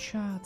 Чат.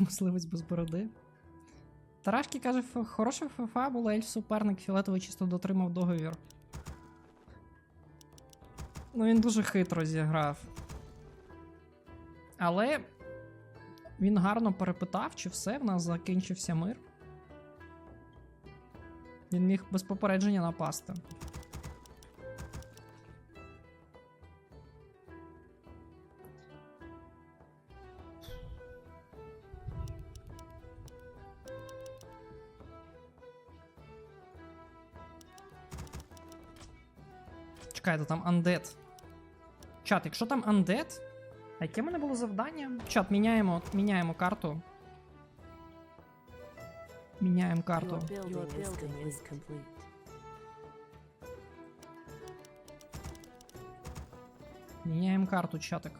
Мисливець без бороди. Тарашки каже, хороша ФФА була ельф суперник, фіолетовий чисто дотримав договір. Ну, він дуже хитро зіграв. Але він гарно перепитав, чи все, в нас закінчився мир. Він міг без попередження напасти. Чекайте, там андет. Чат, якщо там андет. А яке в мене було завдання? Чат, міняємо, міняємо карту. Міняємо карту. Міняємо карту, чатик.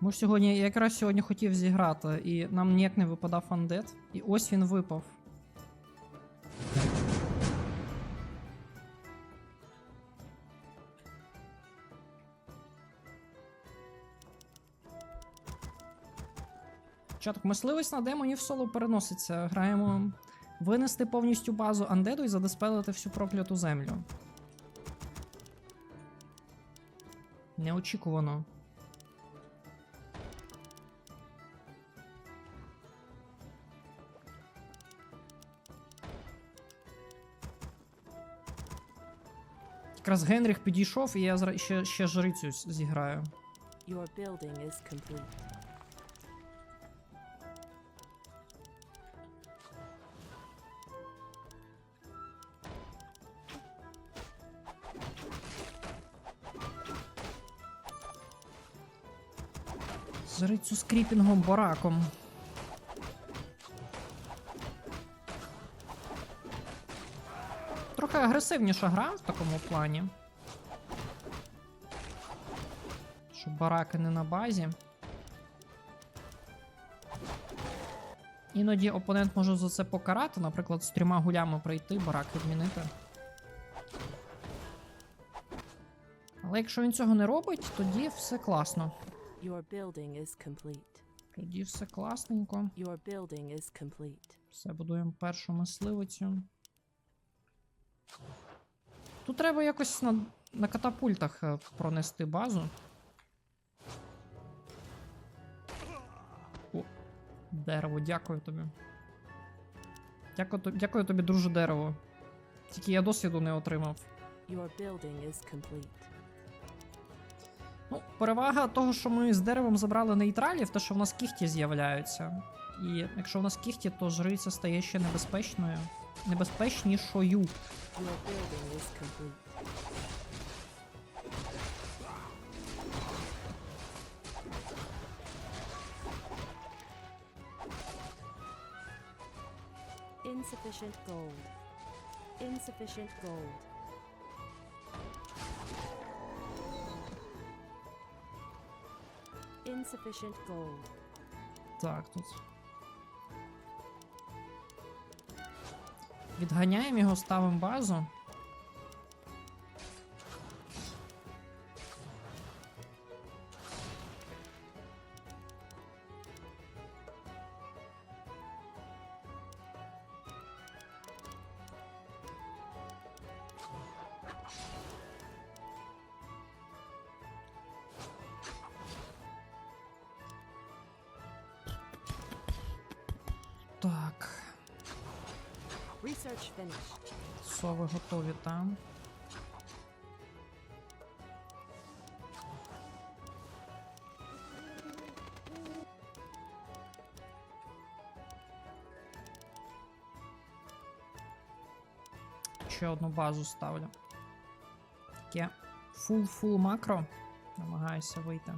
Ми ж сьогодні, я якраз сьогодні хотів зіграти, і нам ніяк не випадав андет. І ось він випав. Чаток, мисливець на в соло переноситься. Граємо винести повністю базу андеду і задиспелити всю прокляту землю. Неочікувано. Якраз Генріх підійшов, і я ще, ще жрицю зіграю. Your building is complete. Жрицю з кріпінгом бараком. Трохи агресивніша гра в такому плані. Щоб бараки не на базі. Іноді опонент може за це покарати, наприклад, з трьома гулями пройти, барак відмінити. Але якщо він цього не робить, тоді все класно. Your building is complete. Тоді все класненько. Your building is complete. Все, будуємо першу мисливицю. Тут треба якось на, на катапультах е, пронести базу. О, дерево, дякую тобі. Дякую, дякую тобі, друже дерево. Тільки я досвіду не отримав. Your building is complete. Ну, перевага того, що ми з деревом забрали нейтралів, те, що в нас кіхті з'являються. І якщо в нас кіхті, то жриця стає ще небезпечною. Небезпечнішою. Insufficient gold. Insufficient gold. Insufficient gold. Так, тут. Відганяємо його, ставимо базу. готові там. Ще одну базу ставлю. Таке фул-фул макро. Намагаюся вийти.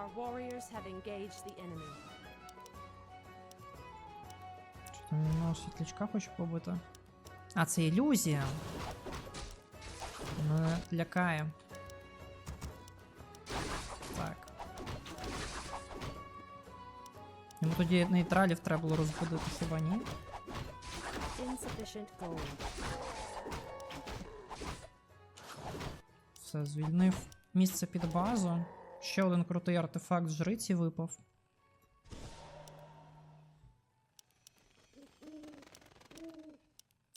Our warriors have engaged the enemy. Що там мого світлячка хоче побити? А, це ілюзія. Мене лякає. Так. Йому тоді нейтралів треба було розбудити хіба ні? Все, звільнив місце під базу. Ще один крутий артефакт жриці випав.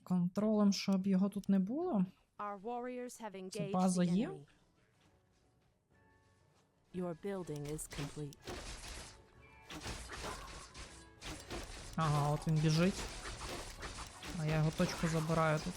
Контролем, щоб його тут не було. База є? Your building is complete. Ага, от він біжить. А я його точку забираю тут.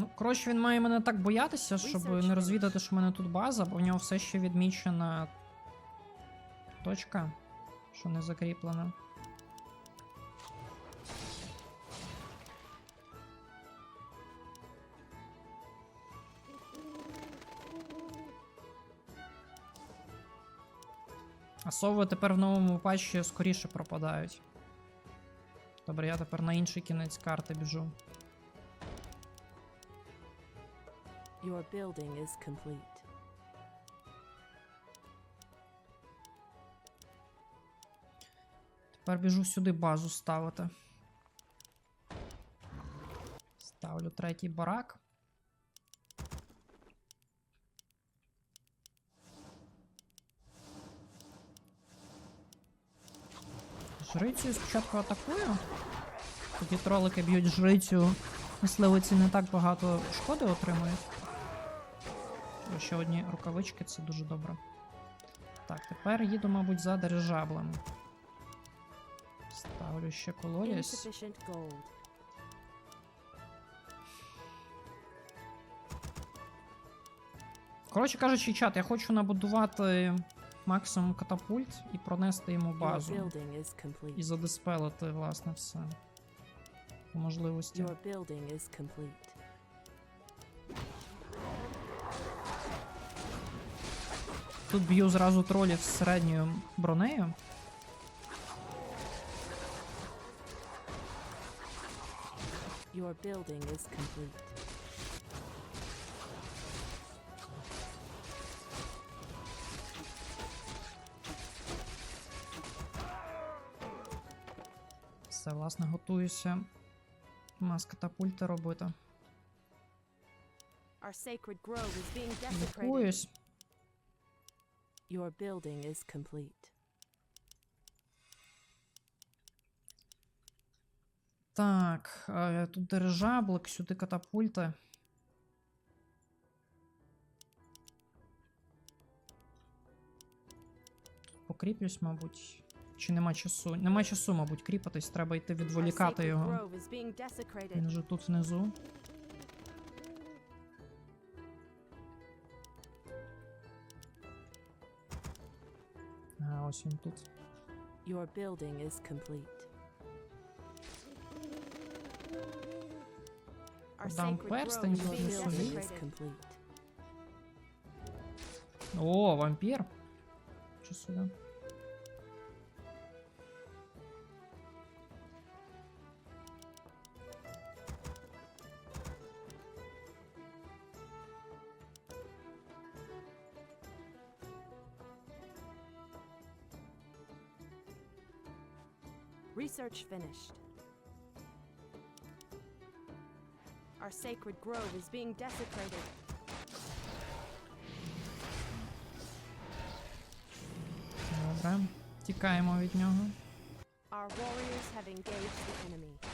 Ну, коротше, він має мене так боятися, щоб не розвідати, що в мене тут база, бо в нього все ще відмічена точка, що не закріплена. А сови тепер в новому патчі скоріше пропадають. Добре, я тепер на інший кінець карти біжу. Your building is complete. Тепер біжу сюди базу ставити. Ставлю третій барак. Жрицю спочатку атакую. Тоді тролики б'ють жрицю. Мисливиці не так багато шкоди отримують. Ще одні рукавички, це дуже добре. Так, тепер їду, мабуть, за дирижаблем. Ставлю ще колодязь. Коротше кажучи, чат, я хочу набудувати максимум катапульт і пронести йому базу. І задиспелити, власне, все. По можливості. Your building is complete. Тут б'ю зразу тролів з середньою бронею. Your building is complete. Все, власне, готуюся. Мас катапульти робити. Our Your building is complete. Так, тут дирижаблик, сюди катапульти. Покріплюсь, мабуть. Чи нема часу? Нема часу, мабуть, кріпатись, треба йти відволікати його. Він же тут внизу. А, ось він тут. Your building is complete. Our Дам sacred перстень, grove is being зроблю собі. desecrated. is complete. О, вампір. Що сюди? Research finished. Our sacred grove is being desecrated. Добре. Тікаємо від нього. Our warriors have engaged the enemy.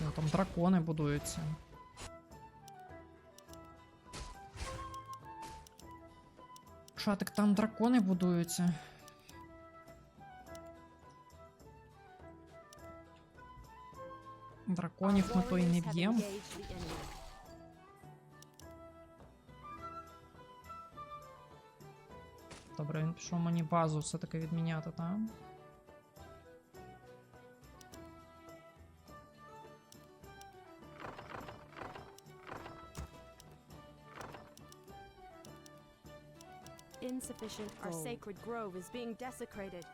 Ну, там дракони будуються. Шатик, там дракони будуються. Драконів ми то і не б'ємо. Добре, він пішов мені базу все-таки відміняти, так? Insufficient. Our Gold. sacred grove is being desecrated.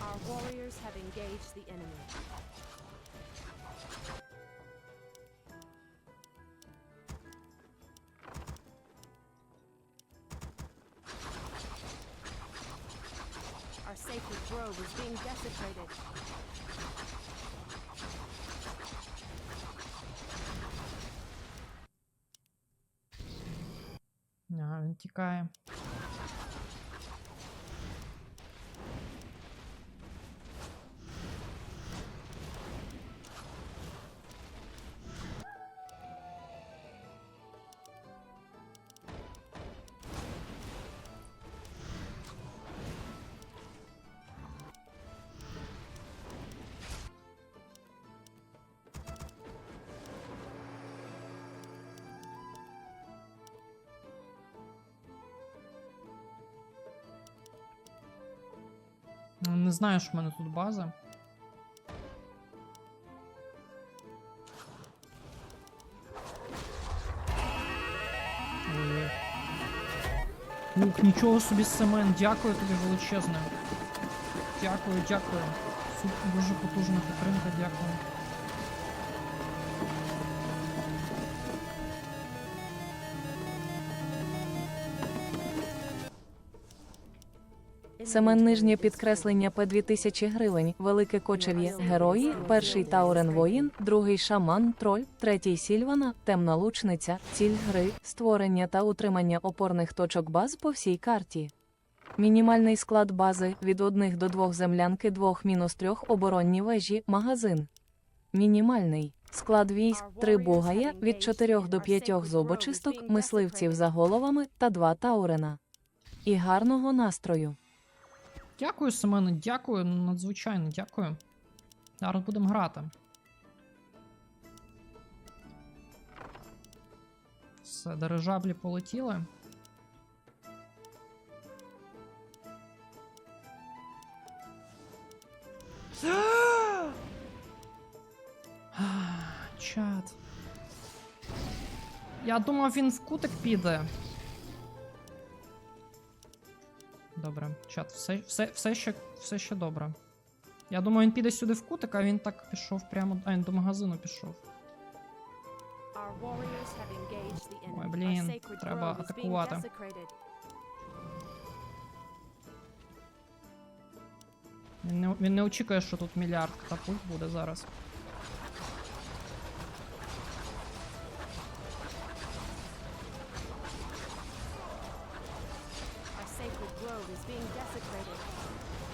Our warriors have engaged the enemy. Our sacred grove is being desecrated. Тікає. Не знаю, що в мене тут база. Ух, нічого собі Семен, дякую тобі величезне. Дякую, дякую. Супер, дуже потужна підтримка, дякую. Семен нижнє підкреслення П 2000 гривень, велике кочев'є, герої, перший Таурен воїн, другий шаман, троль, третій Сільвана, темна лучниця, ціль гри, створення та утримання опорних точок баз по всій карті. Мінімальний склад бази від 1 до 2 землянки 2-3 оборонні вежі, магазин. Мінімальний склад військ 3 бугая від 4 до 5 зубочисток, мисливців за головами та 2 таурена. І гарного настрою. Дякую, Семене, дякую, ну, надзвичайно дякую. Зараз будемо грати. Все, дирижаблі полетіли. Чат. Я думав, він в кутик піде. Добре, чат, все, все, все, ще, все ще добре. Я думаю, він піде сюди в кутик, а він так пішов прямо. А він до магазину пішов. Ой, блін, треба атакувати. Він не, він не очікує, що тут мільярд катапульт буде зараз. Grove is being desecrated.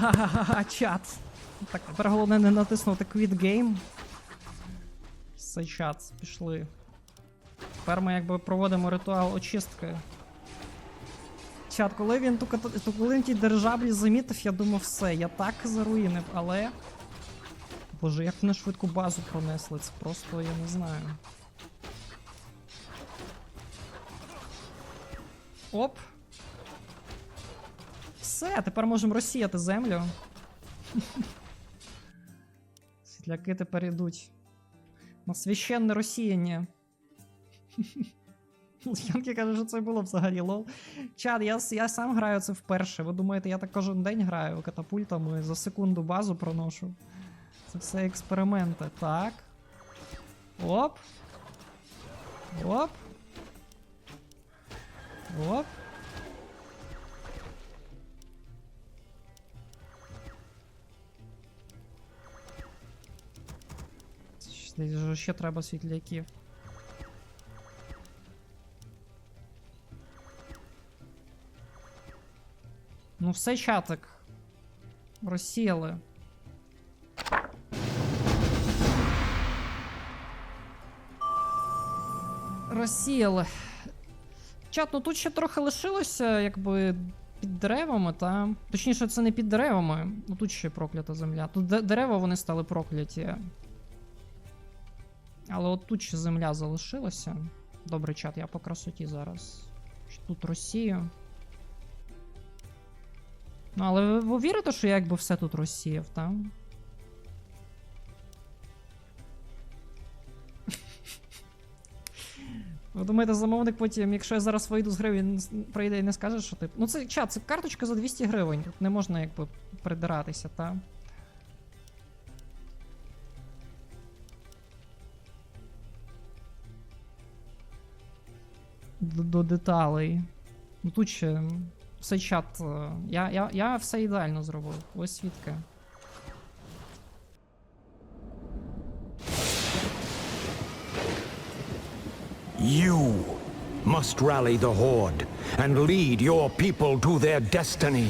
Ха-ха-ха-ха-ха, чат. Так, тепер головне не натиснути Quit Game. Все, чат, пішли. Тепер ми якби проводимо ритуал очистки. Чат, коли він ту, ката- ту коли він ті дирижаблі замітив, я думав, все, я так заруїнив, але. Боже, як вони швидку базу пронесли, це просто я не знаю. Оп. Все, тепер можемо розсіяти землю. Світляки тепер ідуть. На священне росіяння. Янки каже, що це було взагалі лол. Чад, я, я сам граю це вперше. Ви думаєте, я так кожен день граю катапультами за секунду базу проношу. Це все експерименти. Так. Оп. Оп. Оп. Же ще треба світляків. Ну все чатик. Розсіяли. Розсіяли. Чат, ну тут ще трохи лишилося, якби під деревами, та. Точніше, це не під деревами. Ну тут ще проклята земля. Тут дерева вони стали прокляті. Але от тут ще земля залишилася. Добре, чат, я по красоті зараз. Тут Росію. Ну, але ви, ви вірите, що я якби все тут розсіяв, так? Ви думаєте, замовник потім, якщо я зараз вийду з гри, він прийде і не скаже, що ти. Ну це чат, це карточка за 200 гривень. Тут не можна якби придиратися, так? До, до деталей. Ну тут ще все чат. е, Я, я, я все ідеально зробив. Ось свідки. You must rally the Horde and lead your people to their destiny.